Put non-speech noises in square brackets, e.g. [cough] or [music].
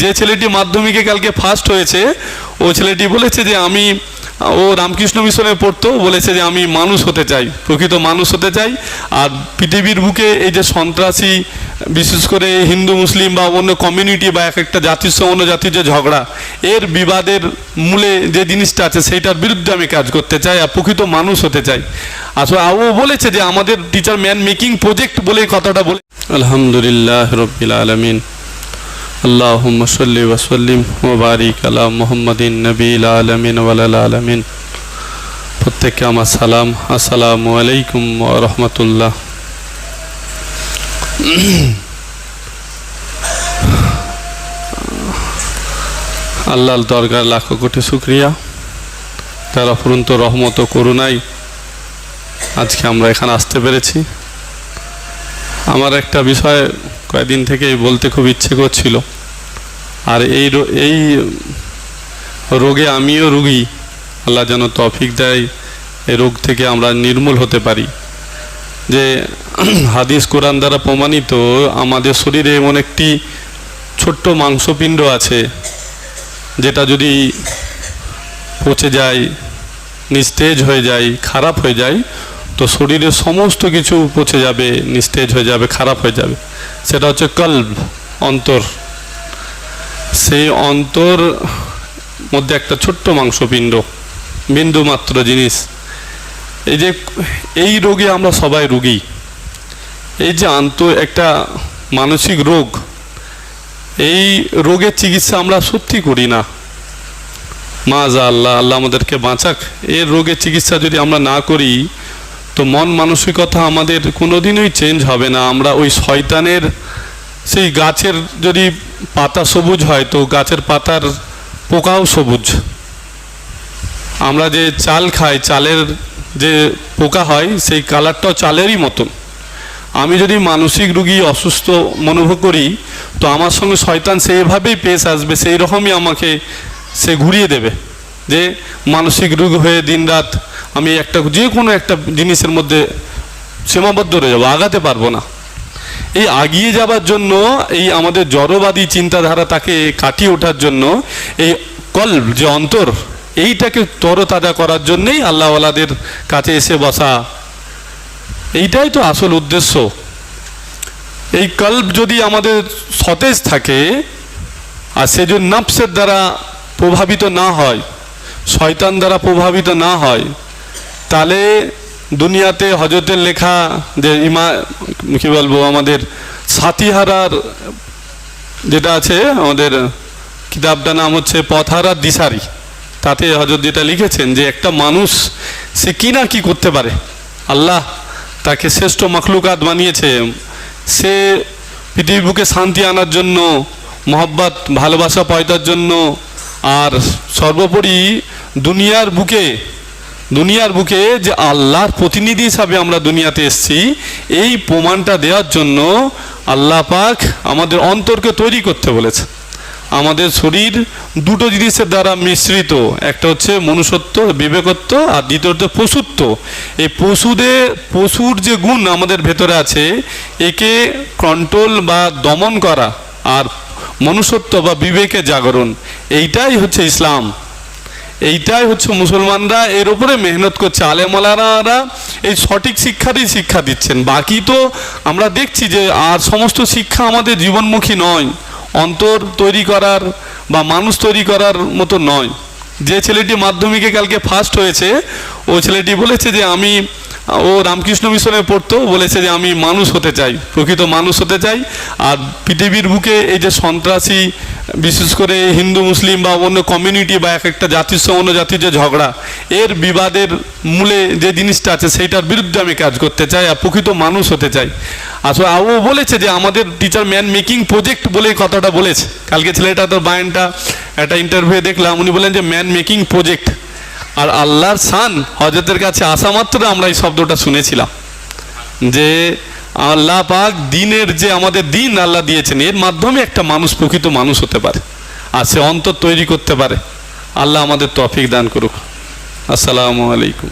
যে ছেলেটি মাধ্যমিকে কালকে ফার্স্ট হয়েছে, ও ছেলেটি বলেছে যে আমি, ও রামকৃষ্ণ মিশনে পড়তো বলেছে যে আমি মানুষ হতে চাই, প্রকৃত মানুষ হতে চাই। আর পৃথিবীর বুকে এই যে সন্ত্রাসী, বিশেষ করে হিন্দু, মুসলিম বা অন্য কমিউনিটি বা এক একটা জাতির সঙ্গে অন্য জাতির যে ঝগড়া, এর বিবাদের মূলে যে জিনিসটা আছে, সেইটার বিরুদ্ধে আমি কাজ করতে চাই আর প্রকৃত মানুষ হতে চাই। আসলে ও বলেছে যে আমাদের টিচার ম্যান মেকিং প্রজেক্ট বলে কথাটা বলে আলহামদুলিল্লাহ রবিল আলমিন। اللهم صل وسلم وبارك على মুহাম্মাদিন নবীল আলামিন ওয়ালাল আলামিন প্রত্যেককে আমার সালাম আসসালামু আলাইকুম ওয়া রাহমাতুল্লাহ আল্লাহর দরগার লাখো কোটি শুক্রিয়া তার অপরন্ত রহমত ও করুণাই আজকে আমরা এখানে আসতে পেরেছি আমার একটা বিষয় কয়েকদিন থেকেই বলতে খুব ইচ্ছে করছিল আর এই এই রোগে আমিও রুগী। আল্লাহ যেন তফিক দেয়, এই রোগ থেকে আমরা নির্মূল হতে পারি। যে [clears throat] হাদিস কোরআন দ্বারা প্রমাণিত, আমাদের শরীরে এমন একটি ছোট্ট মাংসপিণ্ড আছে, যেটা যদি পচে যায়, নিস্তেজ হয়ে যায়, খারাপ হয়ে যায়, তো শরীরের সমস্ত কিছু পচে যাবে, নিস্তেজ হয়ে যাবে, খারাপ হয়ে যাবে। সেটা হচ্ছে কল্ব অন্তর। সেই অন্তর মধ্যে একটা ছোট্ট মাংসপিণ্ড, বিন্দু মাত্র জিনিস। এই যে, এই রোগে আমরা সবাই রুগী। এই যে আন্ত একটা মানসিক রোগ, এই রোগের চিকিৎসা আমরা সত্যি করি না। মাজা আল্লাহ আল্লাহ আমাদেরকে বাঁচাক। এর রোগের চিকিৎসা যদি আমরা না করি, তো মন মানসিকতা আমাদের কোনোদিনই চেঞ্জ হবে না। আমরা ওই শয়তানের সেই গাছের যদি পাতা সবুজ হয়, তো গাছের পাতার পোকাও সবুজ। আমরা যে চাল খাই, চালের যে পোকা হয়, সেই কালারটাও চালেরই মতন। আমি যদি মানসিক রুগী, অসুস্থ মনোভব করি, তো আমার সঙ্গে শয়তান সেইভাবেই পেশ আসবে, সেই রকমই আমাকে সে ঘুরিয়ে দেবে। যে মানসিক রোগ হয়ে দিনরাত আমি একটা, যে কোনো একটা জিনিসের মধ্যে সীমাবদ্ধ রয়ে যাব, আগাতে পারব না। এই আগিয়ে যাবার জন্য, এই আমাদের জড়বাদী চিন্তাধারা তাকে কাটিয়ে ওঠার জন্য, এই কল্ব যে অন্তর, এইটাকে তরতাজা করার জন্যেই আল্লাহওয়ালাদের কাছে এসে বসা। এইটাই তো আসল উদ্দেশ্য। এই কল্প যদি আমাদের সতেজ থাকে, আর সে যদি দ্বারা প্রভাবিত না হয়, শয়তান দ্বারা প্রভাবিত না হয়, তাহলে দুনিয়াতে হজরতের লেখা যে ইমা, কি বলব, আমাদের সাতিহারার যেটা আছে, আমাদের কিতাবটার নাম হচ্ছে পথহারার দিশারি তাতে হজরত যেটা লিখেছেন যে একটা মানুষ, সে কি না কি করতে পারে? আল্লাহ তাকে শ্রেষ্ঠ মখলুকাত বানিয়েছে। সে পৃথিবী বুকে শান্তি আনার জন্য, মহব্বত, ভালোবাসা পয়দার জন্য, আর সর্বোপরি দুনিয়ার বুকে দুনিয়ার বুকে যে আল্লাহর প্রতিনিধি হিসাবে আমরা দুনিয়াতে এসেছি, এই প্রমাণটা দেওয়ার জন্য আল্লাহ পাক আমাদের অন্তরকে তৈরি করতে বলেছে। আমাদের শরীর দুটো জিনিসের দ্বারা মিশ্রিত, একটা হচ্ছে মনুষ্যত্ব, বিবেকত্ব, আর দ্বিতীয় হচ্ছে পশুত্ব। এই পশুদের, পশুর যে গুণ আমাদের ভেতরে আছে, একে কন্ট্রোল বা দমন করা আর মনুষ্যত্ব বা বিবেকে জাগরণ, এইটাই হচ্ছে ইসলাম। এইটাই হচ্ছে মুসলমানরা এর উপরে মেহনত করছে। আলেমালারা এই সঠিক শিক্ষাতেই শিক্ষা দিচ্ছেন। বাকি তো আমরা দেখছি যে আর সমস্ত শিক্ষা আমাদের জীবনমুখী নয়। অন্তর তৈরি করার বা মানুষ তৈরি করার মতো নয়। যে ছেলেটি মাধ্যমিকে কালকে ফার্স্ট হয়েছে ও ছেলেটি বলেছে যে আমি ও রামকৃষ্ণ মিশনে পড়তো বলেছে যে আমি মানুষ হতে চাই, প্রকৃত মানুষ হতে চাই। আর পৃথিবীর বুকে এই যে সন্ত্রাসী, বিশেষ করে হিন্দু, মুসলিম বা অন্য কমিউনিটি বা এক একটা জাতির সঙ্গে অন্য জাতির যে ঝগড়া, এর বিবাদের মূলে যে জিনিসটা আছে, সেইটার বিরুদ্ধে আমি কাজ করতে চাই আর প্রকৃত মানুষ হতে চাই। আসলে ও বলেছে যে আমাদের টিচার ম্যান মেকিং প্রজেক্ট বলে কথাটা বলেছে। কালকে ছেলেটা তোর বায়নটা একটা ইন্টারভিউ দেখলাম, উনি বলেন যে ম্যান মেকিং প্রজেক্ট আর আল্লাহর সান হজরতের কাছে আসা মাত্র আমরা এই শব্দটা শুনেছিলাম। যে আল্লাহ পাক দিনের যে আমাদের দিন আল্লাহ দিয়েছেন, এর মাধ্যমে একটা মানুষ প্রকৃত মানুষ হতে পারে আর সে অন্তর তৈরি করতে পারে। আল্লাহ আমাদের তফিক দান করুক। আসসালামু আলাইকুম।